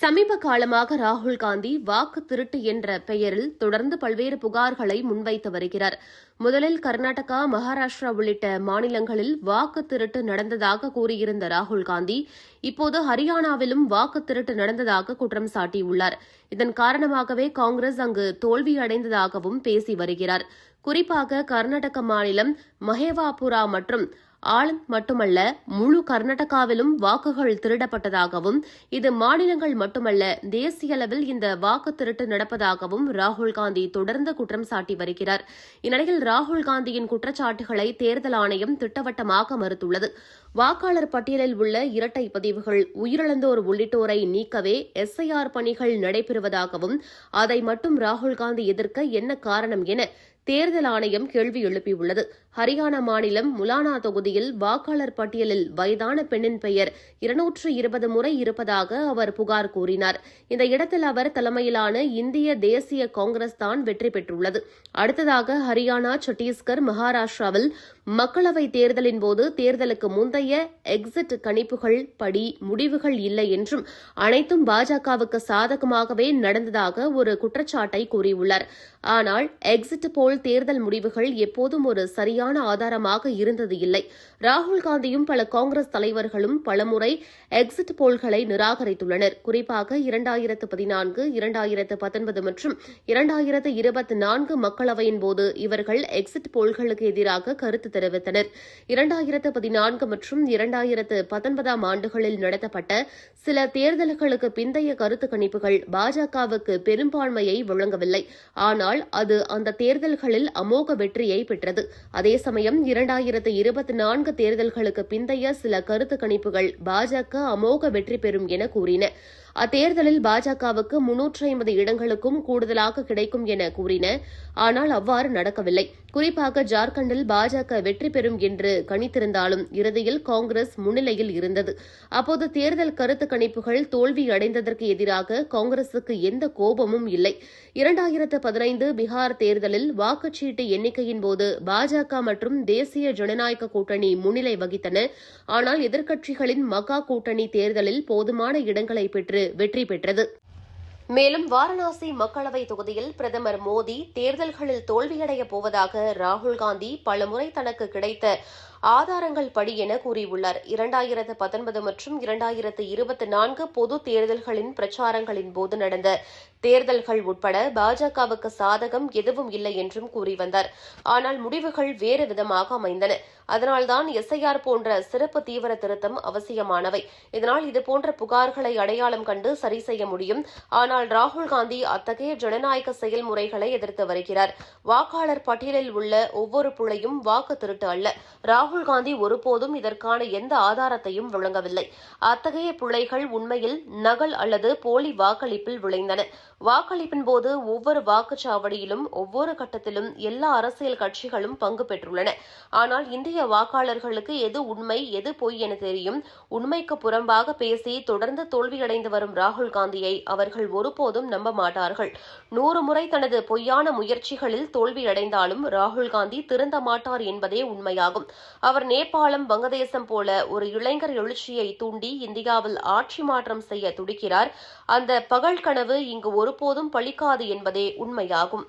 சமீப காலமாக ராகுல் காந்தி வாக்கு திருட்டு என்ற பெயரில் தொடர்ந்து பல்வேறு புகார்களை முன்வைத்து வருகிறார். முதலில் கர்நாடகா மகாராஷ்டிரா உள்ளிட்ட மாநிலங்களில் வாக்கு திருட்டு நடந்ததாக கூறியிருந்த ராகுல் காந்தி இப்போது ஹரியானாவிலும் வாக்கு திருட்டு நடந்ததாக குற்றம் சாட்டியுள்ளார். இதன் காரணமாகவே காங்கிரஸ் அங்கு தோல்வியடைந்ததாகவும் பேசி வருகிறார். குறிப்பாக கர்நாடக மாநிலம் மஹேவாபுரா மற்றும் ஆளுந்த் மட்டுமல்ல முழு கர்நாடகாவிலும் வாக்குகள் திருடப்பட்டதாகவும் இது மாநிலங்கள் மட்டுமல்ல தேசிய அளவில் இந்த வாக்கு திருட்டு நடப்பதாகவும் ராகுல் காந்தி தொடர்ந்து குற்றம் சாட்டி வருகிறார். இந்நிலையில் ராகுல் காந்தியின் குற்றச்சாட்டுகளை தேர்தல் ஆணையம் திட்டவட்டமாக மறுத்துள்ளது. வாக்காளர் பட்டியலில் உள்ள இரட்டை பதிவுகள் உயிரிழந்தோர் உள்ளிட்டோரை நீக்கவே எஸ்ஐஆர் பணிகள் நடைபெறுவதாகவும் அதை மட்டும் ராகுல் காந்தி எதிர்க்க என்ன காரணம் என தேர்தல் ஆணையம் கேள்வி எழுப்பியுள்ளது. ஹரியானா மாநிலம் முலானா தொகுதியில் வாக்காளர் பட்டியலில் வயதான பெண்ணின் பெயர் இருநூற்று இருபது முறை இருப்பதாக அவர் புகார் கூறினார். இந்த இடத்தில் அவர் தலைமையிலான இந்திய தேசிய காங்கிரஸ் தான் வெற்றி பெற்றுள்ளது. அடுத்ததாக ஹரியானா சத்தீஸ்கர் மகாராஷ்டிராவில் மக்களவைத் தேர்தலின் போது தேர்தலுக்கு முந்தைய எக்ஸிட் கணிப்புகள் படி முடிவுகள் இல்லை என்றும் அனைத்தும் பாஜகவுக்கு சாதகமாகவே நடந்ததாக ஒரு குற்றச்சாட்டை கூறியுள்ளார். ஆனால் எக்ஸிட் போல் தேர்தல் முடிவுகள் எப்போதும் ஒரு சரியான ஆதாரமாக இருந்தது இல்லை. ராகுல் காந்தியும் பல காங்கிரஸ் தலைவர்களும் பலமுறை எக்ஸிட் போல்களை நிராகரித்துள்ளனர். குறிப்பாக இரண்டாயிரத்து பதினான்கு இரண்டாயிரத்து பத்தொன்பது மற்றும் இரண்டாயிரத்து இருபத்தி நான்கு மக்களவையின் போது இவர்கள் எக்ஸிட் போல்களுக்கு எதிராக கருத்து தெரிவித்தனர். இரண்டாயிரத்து பதினான்கு மற்றும் இரண்டாயிரத்து பத்தொன்பதாம் ஆண்டுகளில் நடத்தப்பட்ட சில தேர்தல்களுக்கு பிந்தைய கருத்து கணிப்புகள் பாஜகவுக்கு பெரும்பான்மையை வழங்கவில்லை. ஆனால் அது அந்த தேர்தல்கள் தேர்தல்களில் அமோக வெற்றியை பெற்றது. அதே சமயம் இரண்டாயிரத்து இருபத்தி நான்கு தேர்தல்களுக்கு பிந்தைய சில கருத்து கணிப்புகள் பாஜக அமோக வெற்றி பெறும் என கூறின. அத்தேர்தலில் பாஜகவுக்கு முன்னூற்று ஐம்பது இடங்களுக்கும் கூடுதலாக கிடைக்கும் என கூறின ஆனால் அவ்வாறு நடக்கவில்லை. குறிப்பாக ஜார்க்கண்டில் பாஜக வெற்றி பெறும் என்று கணித்திருந்தாலும் இறுதியில் காங்கிரஸ் முன்னிலையில் இருந்தது. அப்போது தேர்தல் கருத்து கணிப்புகள் தோல்வி அடைந்ததற்கு எதிராக காங்கிரசுக்கு எந்த கோபமும் இல்லை. இரண்டாயிரத்து பதினைந்து பீகார் தேர்தலில் வாக்குச்சீட்டு எண்ணிக்கையின் போது பாஜக மற்றும் தேசிய ஜனநாயக கூட்டணி முன்னிலை வகித்தன. ஆனால் எதிர்க்கட்சிகளின் மகா கூட்டணி தேர்தலில் போதுமான இடங்களை பெற்று வெற்றி பெற்றது. மேலும் வாரணாசி மக்களவை தொகுதியில் பிரதமர் மோடி தேர்தல்களில் தோல்வியடையப் போவதாக ராகுல் காந்தி பலமுறை தனக்கு கிடைத்த ஆதாரங்கள் படி என கூறியுள்ளார். இரண்டாயிரத்து பத்தொன்பது மற்றும் இரண்டாயிரத்து இருபத்தி நான்கு பொது தேர்தல்களின் பிரச்சாரங்களின் போது நடந்த தேர்தல்கள் உட்பட பாஜகவுக்கு சாதகம் எதுவும் இல்லை என்றும் கூறி வந்தார். ஆனால் முடிவுகள் வேறு விதமாக அமைந்தன. அதனால்தான் எஸ்ஐஆர் போன்ற சிறப்பு தீவிர திருத்தம் அவசியமானவை. இதனால் இதுபோன்ற புகார்களை அடையாளம் கண்டு சரி செய்ய முடியும். ஆனால் ராகுல் காந்தி அத்தகைய ஜனநாயக செயல்முறைகளை எதிர்த்து வருகிறார். வாக்காளர் பட்டியலில் உள்ள ஒவ்வொரு புள்ளையும் வாக்கு திருட்டு அல்ல. ராகுல் காந்தி ஒருபோதும் இதற்கான எந்த ஆதாரத்தையும் வழங்கவில்லை. அத்தகைய புள்ளைகள் உண்மையில் நகல் அல்லது போலி வாக்களிப்பில் விளைந்தன. வாக்களிப்பின் போது ஒவ்வொரு வாக்குச்சாவடியிலும் ஒவ்வொரு கட்டத்திலும் எல்லா அரசியல் கட்சிகளும் பங்கு பெற்றுள்ளன. ஆனால் இந்திய வாக்காளர்களுக்கு எது உண்மை எது பொய் என தெரியும். உண்மைக்கு புறம்பாக பேசி தொடர்ந்து தோல்வியடைந்து வரும் ராகுல் காந்தியை அவர்கள் ஒருபோதும் நம்ப மாட்டார்கள். நூறு முறை தனது பொய்யான முயற்சிகளில் தோல்வியடைந்தாலும் ராகுல் காந்தி திருந்த மாட்டார் என்பதே உண்மையாகும். அவர் நேபாளம் வங்கதேசம் போல ஒரு இளைஞர் எழுச்சியை தூண்டி இந்தியாவில் ஆட்சி மாற்றம் செய்ய துடிக்கிறார். அந்த பகல் கனவு இங்கு ஒருபோதும் பலிக்காது என்பதே உண்மையாகும்.